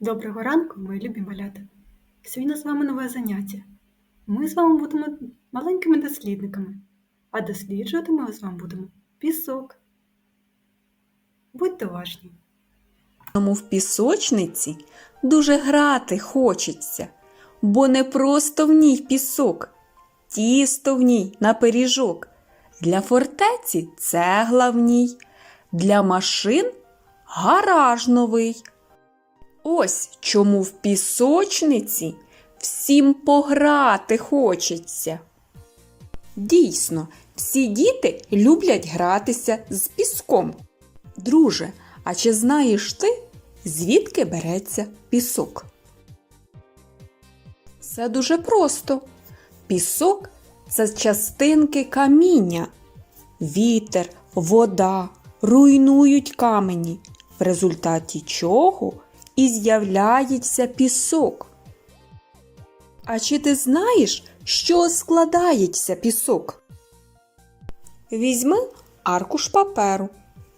Доброго ранку, мої любі малята! Сьогодні з вами нове заняття. Ми з вами будемо маленькими дослідниками, а досліджувати ми з вами будемо пісок. Будьте уважні! Тому в пісочниці дуже грати хочеться, бо не просто в ній пісок, тісто в ній на пиріжок. Для фортеці цегла в ній, для машин гараж новий. Ось чому в пісочниці всім пограти хочеться. Дійсно, всі діти люблять гратися з піском. Друже, а чи знаєш ти, звідки береться пісок? Це дуже просто. Пісок це частинки каміння. Вітер, вода руйнують камені, в результаті чого і з'являється пісок. А чи ти знаєш, що складається пісок? Візьми аркуш паперу.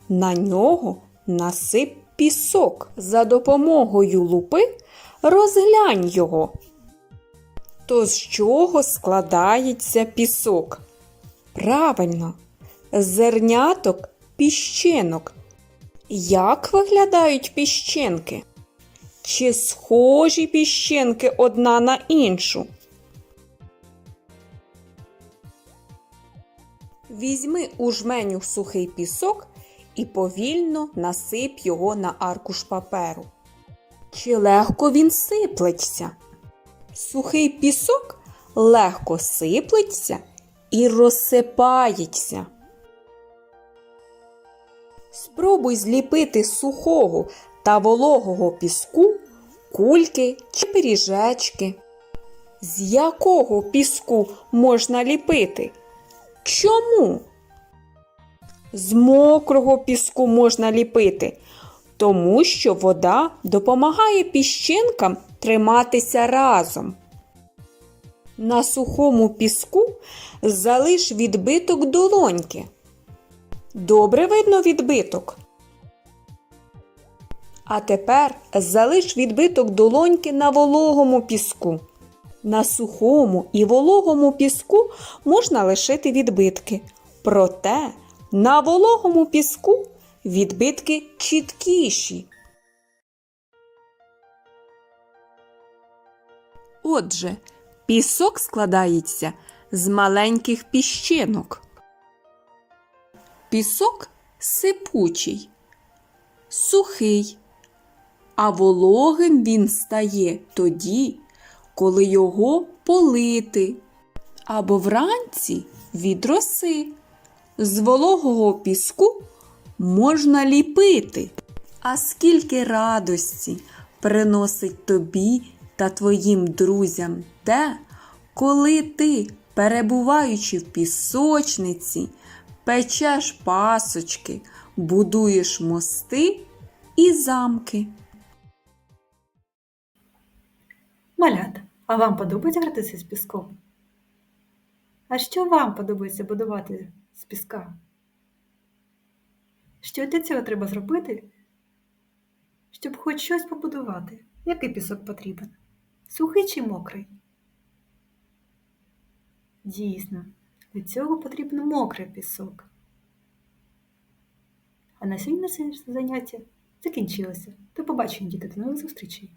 На нього насип пісок. За допомогою лупи розглянь його. То з чого складається пісок? Правильно, зерняток піщинок. Як виглядають піщинки? Чи схожі піщинки одна на іншу? Візьми у жменю сухий пісок і повільно насип його на аркуш паперу. Чи легко він сиплеться? Сухий пісок легко сиплеться і розсипається. Спробуй зліпити сухого та вологого піску кульки чи пиріжечки. З якого піску можна ліпити? Чому? З мокрого піску можна ліпити, тому що вода допомагає піщинкам триматися разом. На сухому піску залиш відбиток долоньки. Добре видно відбиток. А тепер залиш відбиток долоньки на вологому піску. На сухому і вологому піску можна лишити відбитки. Проте на вологому піску відбитки чіткіші. Отже, пісок складається з маленьких піщинок. Пісок сипучий, сухий, а вологим він стає тоді, коли його полити, або вранці від роси. З вологого піску можна ліпити. А скільки радості приносить тобі та твоїм друзям те, коли ти, перебуваючи в пісочниці, печеш пасочки, будуєш мости і замки. Малята, а вам подобається гратися з піском? А що вам подобається будувати з піска? Що для цього треба зробити, щоб хоч щось побудувати? Який пісок потрібен? Сухий чи мокрий? Дійсно, для цього потрібен мокрий пісок. А на сьогодні наше заняття закінчилося. До побачення, діти, до нових зустрічей!